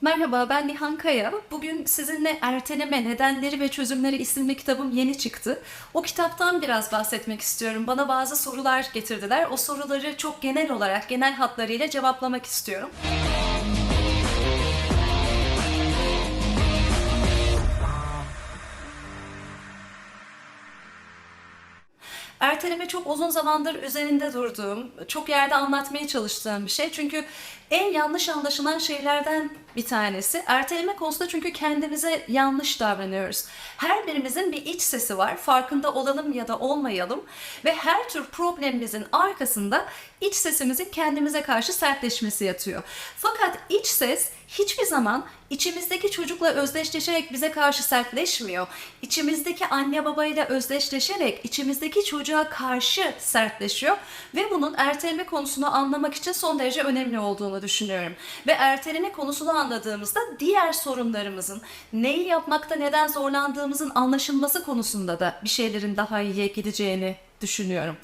Merhaba ben Nihan Kaya. Bugün sizinle Erteleme Nedenleri ve Çözümleri isimli kitabım yeni çıktı. O kitaptan biraz bahsetmek istiyorum. Bana bazı sorular getirdiler. O soruları çok genel olarak, genel hatlarıyla cevaplamak istiyorum. Erteleme çok uzun zamandır üzerinde durduğum, çok yerde anlatmaya çalıştığım bir şey. Çünkü en yanlış anlaşılan şeylerden bir tanesi. Erteleme konusunda çünkü kendimize yanlış davranıyoruz. Her birimizin bir iç sesi var. Farkında olalım ya da olmayalım. Ve her tür problemimizin arkasında iç sesimizin kendimize karşı sertleşmesi yatıyor. Fakat iç ses hiçbir zaman içimizdeki çocukla özdeşleşerek bize karşı sertleşmiyor. İçimizdeki anne babayla özdeşleşerek içimizdeki çocuğa karşı sertleşiyor ve bunun erteleme konusunu anlamak için son derece önemli olduğunu düşünüyorum. Ve erteleme konusunu anladığımızda diğer sorunlarımızın neyi yapmakta neden zorlandığımızın anlaşılması konusunda da bir şeylerin daha iyiye gideceğini düşünüyorum.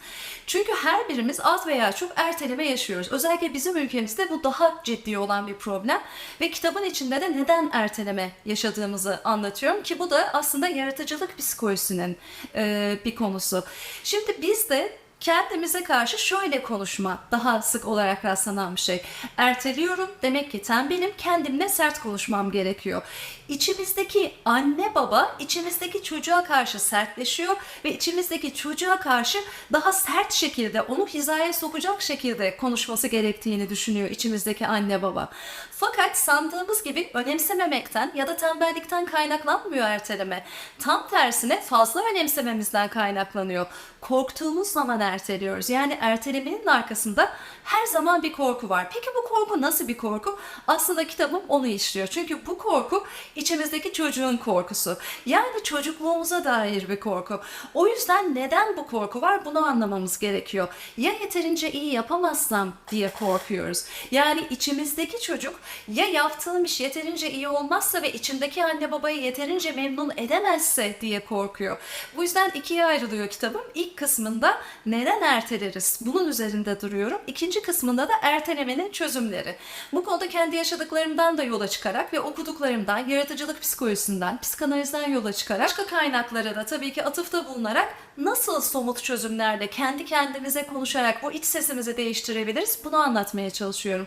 Çünkü her birimiz az veya çok erteleme yaşıyoruz. Özellikle bizim ülkemizde bu daha ciddi olan bir problem ve kitabın içinde de neden erteleme yaşadığımızı anlatıyorum ki bu da aslında yaratıcılık psikolojisinin e, bir konusu. Şimdi biz de kendimize karşı şöyle konuşma daha sık olarak rastlanan bir şey. Erteliyorum demek ki tembelim kendimle sert konuşmam gerekiyor. İçimizdeki anne baba içimizdeki çocuğa karşı sertleşiyor ve içimizdeki çocuğa karşı daha sert şekilde onu hizaya sokacak şekilde konuşması gerektiğini düşünüyor içimizdeki anne baba. Fakat sandığımız gibi önemsememekten ya da tembellikten kaynaklanmıyor erteleme. Tam tersine fazla önemsememizden kaynaklanıyor. Korktuğumuz zaman erteliyoruz. Yani ertelemenin arkasında her zaman bir korku var. Peki bu korku nasıl bir korku? Aslında kitabım onu işliyor. Çünkü bu korku içimizdeki çocuğun korkusu. Yani çocukluğumuza dair bir korku. O yüzden neden bu korku var bunu anlamamız gerekiyor. Ya yeterince iyi yapamazsam diye korkuyoruz. Yani içimizdeki çocuk ya yaptığım iş yeterince iyi olmazsa ve içimdeki anne babayı yeterince memnun edemezse diye korkuyor. Bu yüzden ikiye ayrılıyor kitabım. İlk kısmında neden erteleriz? Bunun üzerinde duruyorum. İkinci kısmında da ertelemenin çözümleri. Bu konuda kendi yaşadıklarımdan da yola çıkarak ve okuduklarımdan, yaratıcılık psikolojisinden, psikanalizden yola çıkarak başka kaynaklara da tabii ki atıfta bulunarak nasıl somut çözümlerle kendi kendimize konuşarak bu iç sesimizi değiştirebiliriz bunu anlatmaya çalışıyorum.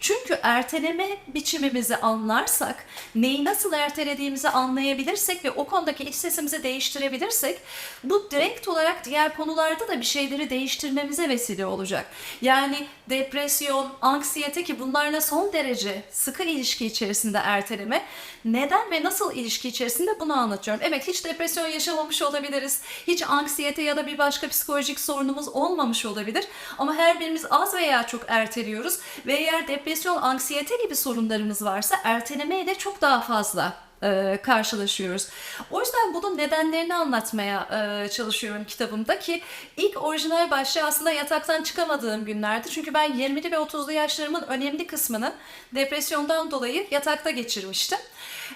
Çünkü erteleme biçimimizi anlarsak, neyi nasıl ertelediğimizi anlayabilirsek ve o konudaki iç sesimizi değiştirebilirsek bu direkt olarak diğer konularda da bir şeyleri değiştirmemize vesile olacak. Yani depresyon, anksiyete ki bunlarla son derece sıkı ilişki içerisinde erteleme neden ve nasıl ilişki içerisinde bunu anlatıyorum. Evet hiç depresyon yaşamamış olabiliriz. Hiç anksiyete ya da bir başka psikolojik sorunumuz olmamış olabilir. Ama her birimiz az veya çok erteliyoruz. Ve eğer depresyon, anksiyete gibi sorunlarımız varsa ertelemeyle çok daha fazla e, karşılaşıyoruz. O yüzden bunun nedenlerini anlatmaya e, çalışıyorum kitabımda ki ilk orijinal başlığı aslında yataktan çıkamadığım günlerdi. Çünkü ben 20'li ve 30'lu yaşlarımın önemli kısmını depresyondan dolayı yatakta geçirmiştim.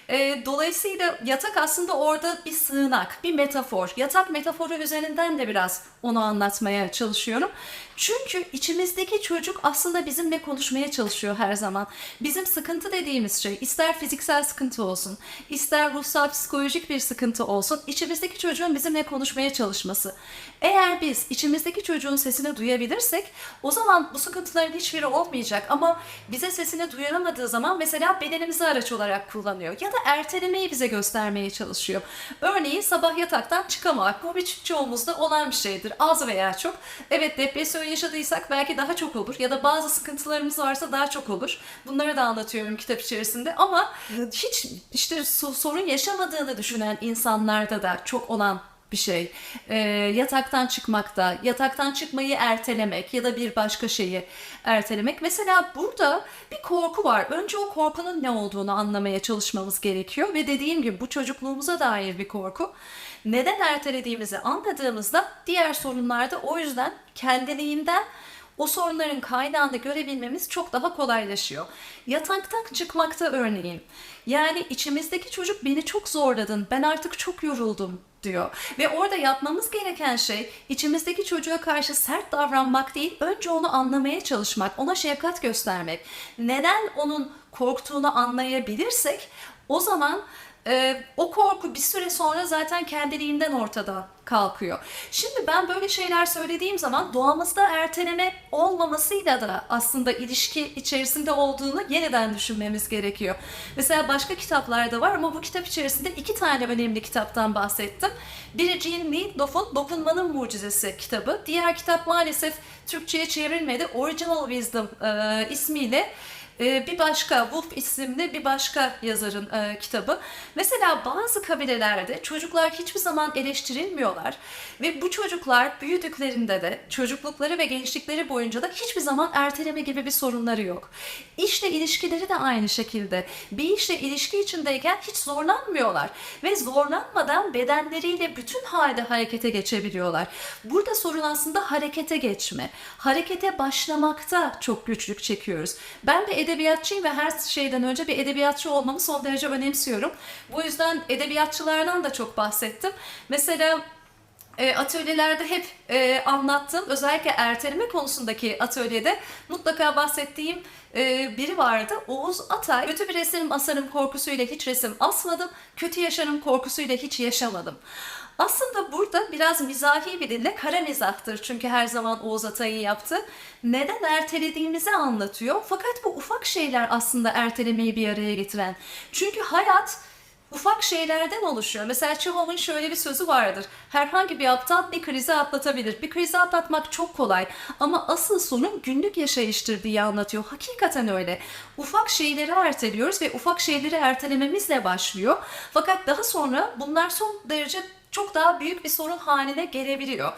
E, dolayısıyla yatak aslında orada bir sığınak, bir metafor. Yatak metaforu üzerinden de biraz onu anlatmaya çalışıyorum. Çünkü içimizdeki çocuk aslında bizimle konuşmaya çalışıyor her zaman. Bizim sıkıntı dediğimiz şey ister fiziksel sıkıntı olsun, ister ruhsal psikolojik bir sıkıntı olsun, içimizdeki çocuğun bizimle konuşmaya çalışması. Eğer biz içimizdeki çocuğun sesini duyabilirsek o zaman bu sıkıntıların hiçbiri olmayacak ama bize sesini duyuramadığı zaman mesela bedenimizi araç olarak kullanıyor ya da ertelemeyi bize göstermeye çalışıyor. Örneğin sabah yataktan çıkamamak bu bir çoğumuzda olan bir şeydir az veya çok. Evet depresyon yaşadıysak belki daha çok olur ya da bazı sıkıntılarımız varsa daha çok olur. Bunları da anlatıyorum kitap içerisinde ama hiç işte so- sorun yaşamadığını düşünen insanlarda da çok olan bir şey. Ee, yataktan çıkmakta, yataktan çıkmayı ertelemek ya da bir başka şeyi ertelemek. Mesela burada bir korku var. Önce o korkunun ne olduğunu anlamaya çalışmamız gerekiyor ve dediğim gibi bu çocukluğumuza dair bir korku. Neden ertelediğimizi anladığımızda diğer sorunlarda o yüzden kendiliğinden o sorunların kaynağını görebilmemiz çok daha kolaylaşıyor. Yataktan çıkmakta örneğin. Yani içimizdeki çocuk beni çok zorladın, ben artık çok yoruldum diyor. Ve orada yapmamız gereken şey içimizdeki çocuğa karşı sert davranmak değil, önce onu anlamaya çalışmak, ona şefkat göstermek. Neden onun korktuğunu anlayabilirsek o zaman e, o korku bir süre sonra zaten kendiliğinden ortadan kalkıyor. Şimdi ben böyle şeyler söylediğim zaman doğamızda erteleme olmamasıyla da aslında ilişki içerisinde olduğunu yeniden düşünmemiz gerekiyor. Mesela başka kitaplarda var ama bu kitap içerisinde iki tane önemli kitaptan bahsettim. Biri Jean Lindoff'un Dokunmanın Mucizesi kitabı. Diğer kitap maalesef Türkçe'ye çevrilmedi. Original Wisdom e, ismiyle ee, bir başka Wolf isimli bir başka yazarın e, kitabı. Mesela bazı kabilelerde çocuklar hiçbir zaman eleştirilmiyorlar ve bu çocuklar büyüdüklerinde de çocuklukları ve gençlikleri boyunca da hiçbir zaman erteleme gibi bir sorunları yok. İşle ilişkileri de aynı şekilde. Bir işle ilişki içindeyken hiç zorlanmıyorlar ve zorlanmadan bedenleriyle bütün halde harekete geçebiliyorlar. Burada sorun aslında harekete geçme. Harekete başlamakta çok güçlük çekiyoruz. Ben de edebiyatçıyım ve her şeyden önce bir edebiyatçı olmamı son derece önemsiyorum. Bu yüzden edebiyatçılardan da çok bahsettim. Mesela e, atölyelerde hep e, anlattığım özellikle erteleme konusundaki atölyede mutlaka bahsettiğim e, biri vardı. Oğuz Atay. Kötü bir resim asarım korkusuyla hiç resim asmadım. Kötü yaşarım korkusuyla hiç yaşamadım. Aslında burada biraz mizahi bir dille kara mizahtır çünkü her zaman Oğuz Atay'ın yaptı. Neden ertelediğimizi anlatıyor. Fakat bu ufak şeyler aslında ertelemeyi bir araya getiren. Çünkü hayat ufak şeylerden oluşuyor. Mesela Çehov'un şöyle bir sözü vardır. Herhangi bir aptal bir krizi atlatabilir. Bir krizi atlatmak çok kolay ama asıl sorun günlük yaşayıştır diye anlatıyor. Hakikaten öyle. Ufak şeyleri erteliyoruz ve ufak şeyleri ertelememizle başlıyor. Fakat daha sonra bunlar son derece çok daha büyük bir sorun haline gelebiliyor.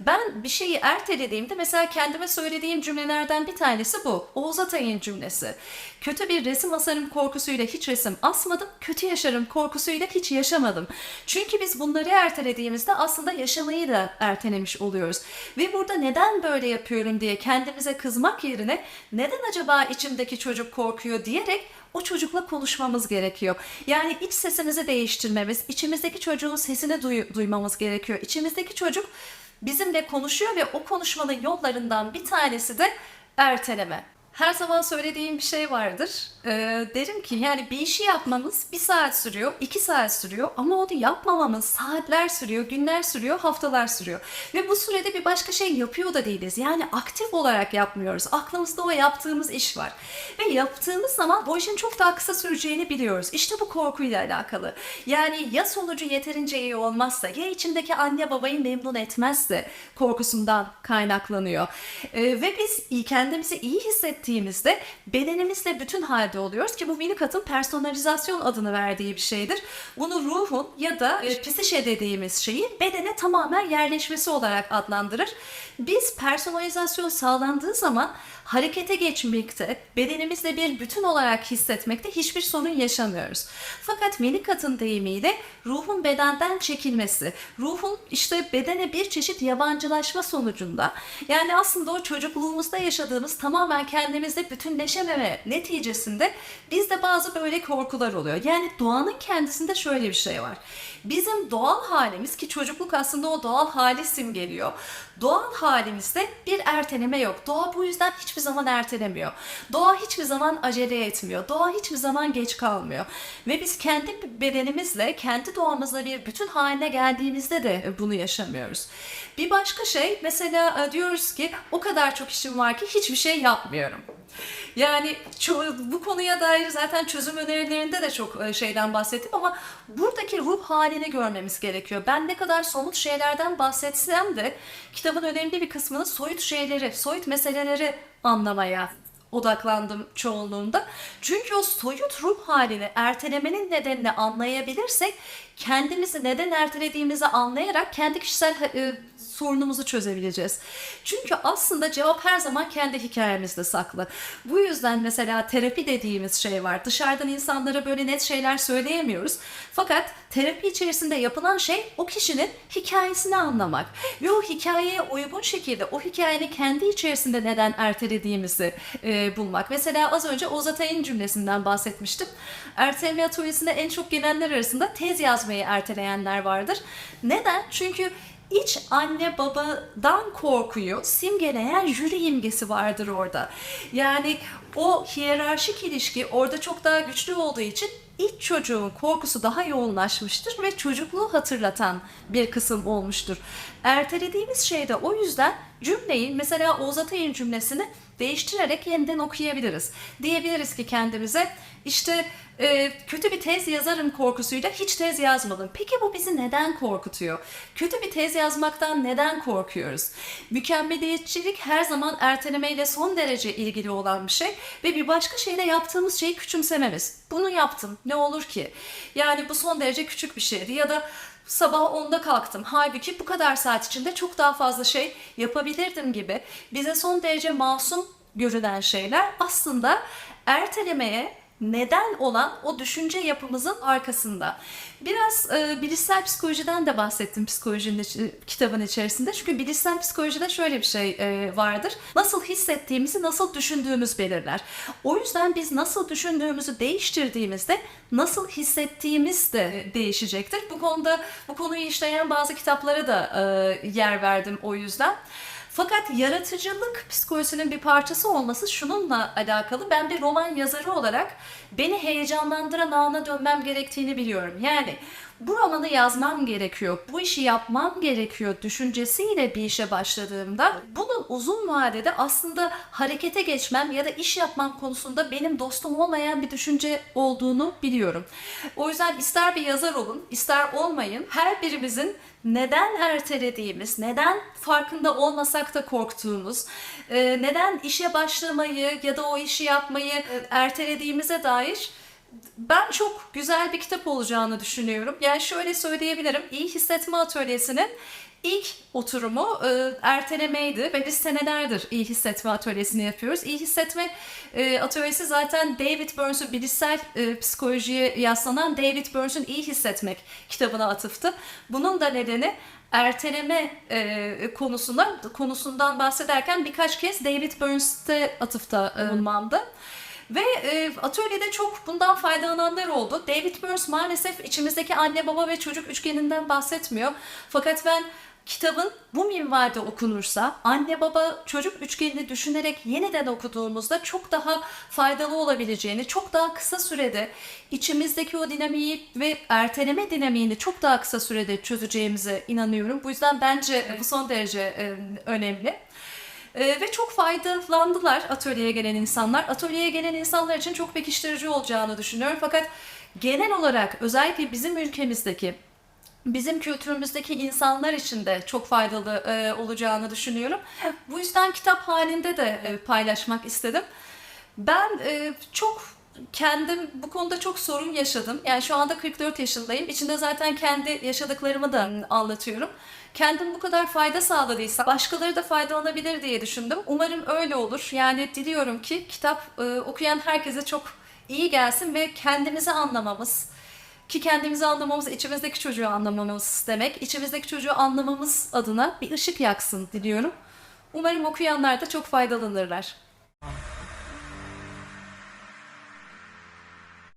Ben bir şeyi ertelediğimde mesela kendime söylediğim cümlelerden bir tanesi bu. Oğuz Atay'ın cümlesi. Kötü bir resim asarım korkusuyla hiç resim asmadım, kötü yaşarım korkusuyla hiç yaşamadım. Çünkü biz bunları ertelediğimizde aslında yaşamayı da ertelemiş oluyoruz. Ve burada neden böyle yapıyorum diye kendimize kızmak yerine neden acaba içimdeki çocuk korkuyor diyerek o çocukla konuşmamız gerekiyor. Yani iç sesimizi değiştirmemiz, içimizdeki çocuğun sesini duy- duymamız gerekiyor. İçimizdeki çocuk bizimle konuşuyor ve o konuşmanın yollarından bir tanesi de erteleme. Her zaman söylediğim bir şey vardır. Ee, derim ki yani bir işi yapmamız bir saat sürüyor, iki saat sürüyor ama onu yapmamamız saatler sürüyor, günler sürüyor, haftalar sürüyor. Ve bu sürede bir başka şey yapıyor da değiliz. Yani aktif olarak yapmıyoruz. Aklımızda o yaptığımız iş var. Ve yaptığımız zaman bu işin çok daha kısa süreceğini biliyoruz. İşte bu korkuyla alakalı. Yani ya sonucu yeterince iyi olmazsa, ya içindeki anne babayı memnun etmezse korkusundan kaynaklanıyor. Ee, ve biz kendimizi iyi hissettiğimizde bedenimizle bütün halde oluyoruz ki bu Winnicott'ın personalizasyon adını verdiği bir şeydir. Bunu ruhun ya da e, psişe dediğimiz şeyi bedene tamamen yerleşmesi olarak adlandırır. Biz personalizasyon sağlandığı zaman harekete geçmekte, bedenimizle bir bütün olarak hissetmekte hiçbir sorun yaşamıyoruz. Fakat Winnicott'ın deyimiyle ruhun bedenden çekilmesi, ruhun işte bedene bir çeşit yabancılaşma sonucunda yani aslında o çocukluğumuzda yaşadığımız tamamen kendimizle bütünleşememe neticesinde bizde bazı böyle korkular oluyor. Yani doğanın kendisinde şöyle bir şey var. Bizim doğal halimiz ki çocukluk aslında o doğal hali simgeliyor. Doğal halimizde bir erteleme yok. Doğa bu yüzden hiçbir zaman ertelemiyor. Doğa hiçbir zaman acele etmiyor. Doğa hiçbir zaman geç kalmıyor. Ve biz kendi bedenimizle, kendi doğamızla bir bütün haline geldiğimizde de bunu yaşamıyoruz. Bir başka şey mesela e, diyoruz ki o kadar çok işim var ki hiçbir şey yapmıyorum. Yani bu konuya dair zaten çözüm önerilerinde de çok e, şeyden bahsettim ama buradaki ruh halini görmemiz gerekiyor. Ben ne kadar somut şeylerden bahsetsem de kitabın önemli bir kısmını soyut şeyleri, soyut meseleleri anlamaya odaklandım çoğunluğunda. Çünkü o soyut ruh halini, ertelemenin nedenini anlayabilirsek kendimizi neden ertelediğimizi anlayarak kendi kişisel e, sorunumuzu çözebileceğiz. Çünkü aslında cevap her zaman kendi hikayemizde saklı. Bu yüzden mesela terapi dediğimiz şey var. Dışarıdan insanlara böyle net şeyler söyleyemiyoruz. Fakat terapi içerisinde yapılan şey o kişinin hikayesini anlamak. Ve o hikayeye uygun şekilde o hikayenin kendi içerisinde neden ertelediğimizi e, bulmak. Mesela az önce Oğuz Atay'ın cümlesinden bahsetmiştim. Erteleme atölyesinde en çok gelenler arasında tez yazmayı erteleyenler vardır. Neden? Çünkü iç anne babadan korkuyu simgeleyen jüri imgesi vardır orada. Yani o hiyerarşik ilişki orada çok daha güçlü olduğu için iç çocuğun korkusu daha yoğunlaşmıştır ve çocukluğu hatırlatan bir kısım olmuştur. Ertelediğimiz şey de o yüzden cümleyi mesela Oğuz Atay'ın cümlesini değiştirerek yeniden okuyabiliriz. Diyebiliriz ki kendimize işte e, kötü bir tez yazarım korkusuyla hiç tez yazmadım. Peki bu bizi neden korkutuyor? Kötü bir tez yazmaktan neden korkuyoruz? Mükemmeliyetçilik her zaman ertelemeyle son derece ilgili olan bir şey ve bir başka şeyle yaptığımız şeyi küçümsememiz. Bunu yaptım ne olur ki? Yani bu son derece küçük bir şeydi ya da sabah 10'da kalktım. Halbuki bu kadar saat içinde çok daha fazla şey yapabilirdim gibi bize son derece masum görülen şeyler aslında ertelemeye neden olan o düşünce yapımızın arkasında. Biraz e, bilişsel psikolojiden de bahsettim psikolojinin içi- kitabın içerisinde. Çünkü bilişsel psikolojide şöyle bir şey e, vardır. Nasıl hissettiğimizi, nasıl düşündüğümüz belirler. O yüzden biz nasıl düşündüğümüzü değiştirdiğimizde nasıl hissettiğimiz de değişecektir. Bu konuda bu konuyu işleyen bazı kitaplara da e, yer verdim o yüzden. Fakat yaratıcılık psikolojisinin bir parçası olması şununla alakalı. Ben bir roman yazarı olarak beni heyecanlandıran ana dönmem gerektiğini biliyorum. Yani bu romanı yazmam gerekiyor, bu işi yapmam gerekiyor düşüncesiyle bir işe başladığımda bunun uzun vadede aslında harekete geçmem ya da iş yapmam konusunda benim dostum olmayan bir düşünce olduğunu biliyorum. O yüzden ister bir yazar olun, ister olmayın her birimizin neden ertelediğimiz, neden farkında olmasak da korktuğumuz, e, neden işe başlamayı ya da o işi yapmayı ertelediğimize dair ben çok güzel bir kitap olacağını düşünüyorum. Yani şöyle söyleyebilirim. İyi Hissetme Atölyesi'nin ilk oturumu e, ertelemeydi ve biz senelerdir iyi hissetme atölyesini yapıyoruz. İyi hissetme e, atölyesi zaten David Burns'un bilişsel e, psikolojiye yaslanan David Burns'un iyi hissetmek kitabına atıftı. Bunun da nedeni erteleme e, konusuna konusundan bahsederken birkaç kez David Burns'te atıfta e, bulunmamdı. Ve e, atölyede çok bundan faydalananlar oldu. David Burns maalesef içimizdeki anne baba ve çocuk üçgeninden bahsetmiyor. Fakat ben kitabın bu minvalde okunursa anne baba çocuk üçgenini düşünerek yeniden okuduğumuzda çok daha faydalı olabileceğini, çok daha kısa sürede içimizdeki o dinamiği ve erteleme dinamiğini çok daha kısa sürede çözeceğimize inanıyorum. Bu yüzden bence bu son derece e, önemli. Ee, ve çok faydalandılar atölyeye gelen insanlar. Atölyeye gelen insanlar için çok pekiştirici olacağını düşünüyorum. Fakat genel olarak özellikle bizim ülkemizdeki bizim kültürümüzdeki insanlar için de çok faydalı e, olacağını düşünüyorum. Bu yüzden kitap halinde de e, paylaşmak istedim. Ben e, çok kendim bu konuda çok sorun yaşadım. Yani şu anda 44 yaşındayım. İçinde zaten kendi yaşadıklarımı da m, anlatıyorum. Kendim bu kadar fayda sağladıysa başkaları da faydalanabilir diye düşündüm. Umarım öyle olur. Yani diliyorum ki kitap e, okuyan herkese çok iyi gelsin ve kendimizi anlamamız, ki kendimizi anlamamız, içimizdeki çocuğu anlamamız demek. İçimizdeki çocuğu anlamamız adına bir ışık yaksın diliyorum. Umarım okuyanlar da çok faydalanırlar.